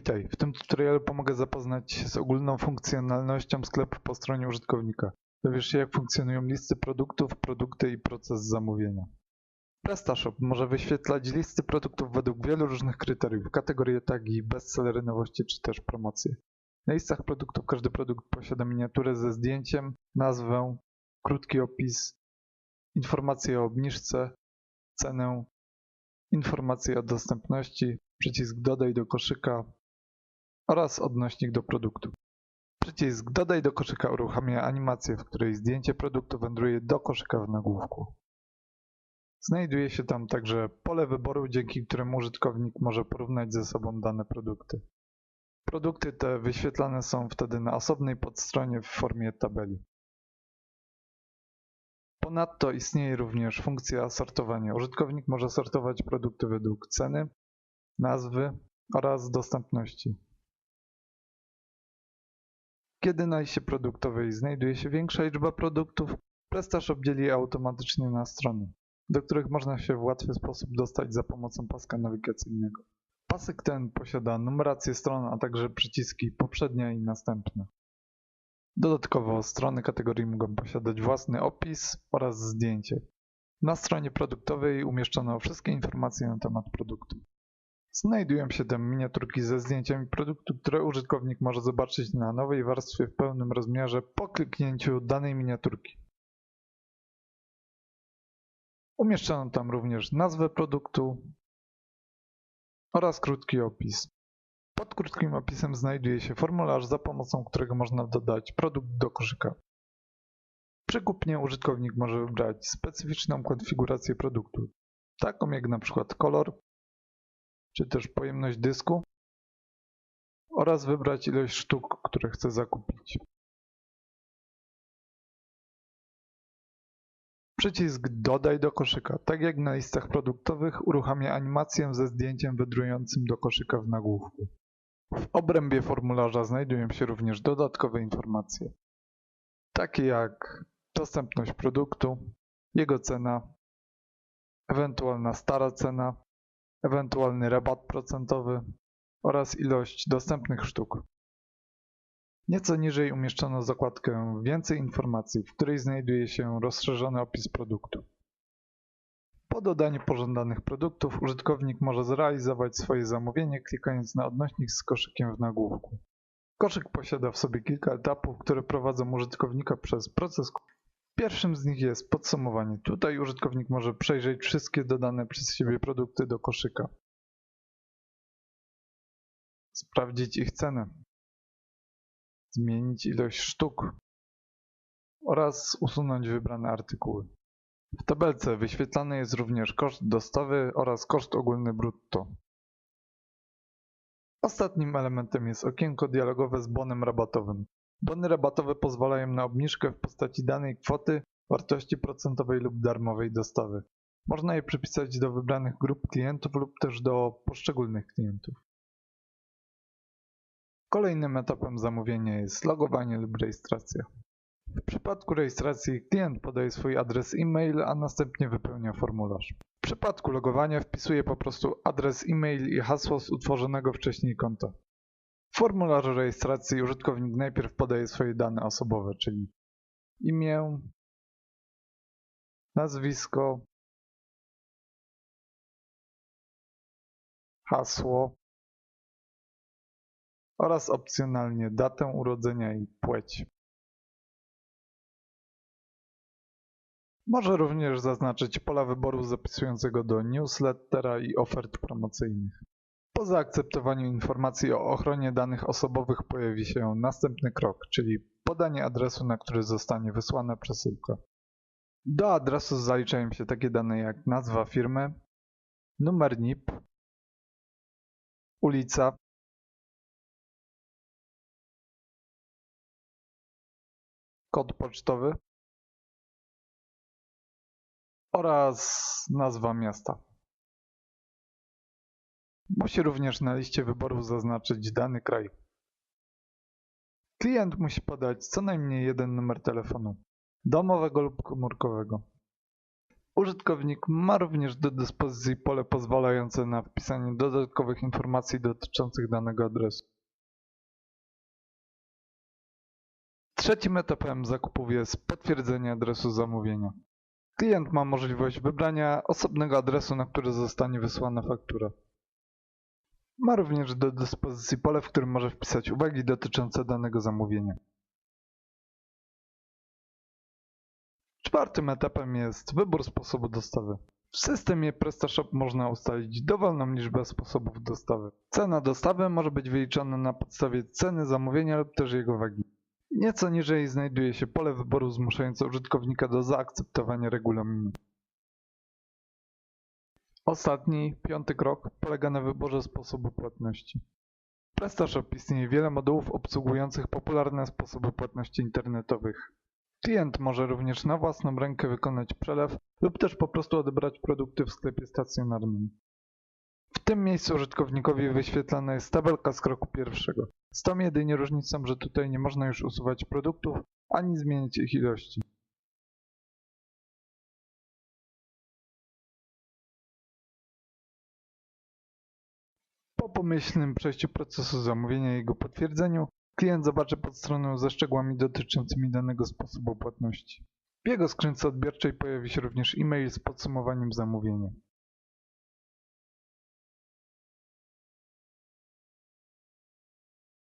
Witaj, w tym tutorialu pomogę zapoznać się z ogólną funkcjonalnością sklepu po stronie użytkownika. Dowiesz się jak funkcjonują listy produktów, produkty i proces zamówienia. PrestaShop może wyświetlać listy produktów według wielu różnych kryteriów, kategorie tagi, bestsellery, nowości czy też promocje. Na listach produktów każdy produkt posiada miniaturę ze zdjęciem, nazwę, krótki opis, informacje o obniżce, cenę, informacje o dostępności, przycisk dodaj do koszyka oraz odnośnik do produktu. Przycisk dodaj do koszyka uruchamia animację, w której zdjęcie produktu wędruje do koszyka w nagłówku. Znajduje się tam także pole wyboru, dzięki któremu użytkownik może porównać ze sobą dane produkty. Produkty te wyświetlane są wtedy na osobnej podstronie w formie tabeli. Ponadto istnieje również funkcja sortowania. Użytkownik może sortować produkty według ceny, nazwy oraz dostępności. Kiedy na liście produktowej znajduje się większa liczba produktów, PrestaShop dzieli je automatycznie na strony, do których można się w łatwy sposób dostać za pomocą paska nawigacyjnego. Pasek ten posiada numerację stron, a także przyciski poprzednia i następna. Dodatkowo strony kategorii mogą posiadać własny opis oraz zdjęcie. Na stronie produktowej umieszczono wszystkie informacje na temat produktu. Znajdują się tam miniaturki ze zdjęciami produktu, które użytkownik może zobaczyć na nowej warstwie w pełnym rozmiarze po kliknięciu danej miniaturki. Umieszczono tam również nazwę produktu oraz krótki opis. Pod krótkim opisem znajduje się formularz, za pomocą którego można dodać produkt do koszyka. Przy kupnie użytkownik może wybrać specyficzną konfigurację produktu, taką jak przykład kolor, czy też pojemność dysku oraz wybrać ilość sztuk, które chce zakupić. Przycisk Dodaj do koszyka, tak jak na listach produktowych, uruchamia animację ze zdjęciem wędrującym do koszyka w nagłówku. W obrębie formularza znajdują się również dodatkowe informacje, takie jak dostępność produktu, jego cena, ewentualna stara cena, ewentualny rabat procentowy oraz ilość dostępnych sztuk. Nieco niżej umieszczono zakładkę Więcej informacji, w której znajduje się rozszerzony opis produktu. Po dodaniu pożądanych produktów użytkownik może zrealizować swoje zamówienie klikając na odnośnik z koszykiem w nagłówku. Koszyk posiada w sobie kilka etapów, które prowadzą użytkownika przez proces. Pierwszym z nich jest podsumowanie. Tutaj użytkownik może przejrzeć wszystkie dodane przez siebie produkty do koszyka. Sprawdzić ich cenę. Zmienić ilość sztuk oraz usunąć wybrane artykuły. W tabelce wyświetlany jest również koszt dostawy oraz koszt ogólny brutto. Ostatnim elementem jest okienko dialogowe z bonem rabatowym. Bony rabatowe pozwalają na obniżkę w postaci danej kwoty, wartości procentowej lub darmowej dostawy. Można je przypisać do wybranych grup klientów lub też do poszczególnych klientów. Kolejnym etapem zamówienia jest logowanie lub rejestracja. W przypadku rejestracji klient podaje swój adres e-mail, a następnie wypełnia formularz. W przypadku logowania wpisuje po prostu adres e-mail i hasło z utworzonego wcześniej konta. W formularzu rejestracji użytkownik najpierw podaje swoje dane osobowe, czyli imię, nazwisko, hasło oraz opcjonalnie datę urodzenia i płeć. Może również zaznaczyć pola wyboru zapisującego do newslettera i ofert promocyjnych. Po zaakceptowaniu informacji o ochronie danych osobowych pojawi się następny krok, czyli podanie adresu, na który zostanie wysłana przesyłka. Do adresu zaliczają się takie dane jak nazwa firmy, numer NIP, ulica, kod pocztowy oraz nazwa miasta. Musi również na liście wyborów zaznaczyć dany kraj. Klient musi podać co najmniej jeden numer telefonu, domowego lub komórkowego. Użytkownik ma również do dyspozycji pole pozwalające na wpisanie dodatkowych informacji dotyczących danego adresu. Trzecim etapem zakupów jest potwierdzenie adresu zamówienia. Klient ma możliwość wybrania osobnego adresu, na który zostanie wysłana faktura. Ma również do dyspozycji pole, w którym może wpisać uwagi dotyczące danego zamówienia. Czwartym etapem jest wybór sposobu dostawy. W systemie PrestaShop można ustalić dowolną liczbę sposobów dostawy. Cena dostawy może być wyliczona na podstawie ceny zamówienia lub też jego wagi. Nieco niżej znajduje się pole wyboru zmuszające użytkownika do zaakceptowania regulaminu. Ostatni, piąty krok polega na wyborze sposobu płatności. PrestaShop istnieje wiele modułów obsługujących popularne sposoby płatności internetowych. Klient może również na własną rękę wykonać przelew lub też po prostu odebrać produkty w sklepie stacjonarnym. W tym miejscu użytkownikowi wyświetlana jest tabelka z kroku pierwszego. Z tą jedynie różnicą, że tutaj nie można już usuwać produktów ani zmieniać ich ilości. Po pomyślnym przejściu procesu zamówienia i jego potwierdzeniu, klient zobaczy podstronę ze szczegółami dotyczącymi danego sposobu płatności. W jego skrzynce odbiorczej pojawi się również e-mail z podsumowaniem zamówienia.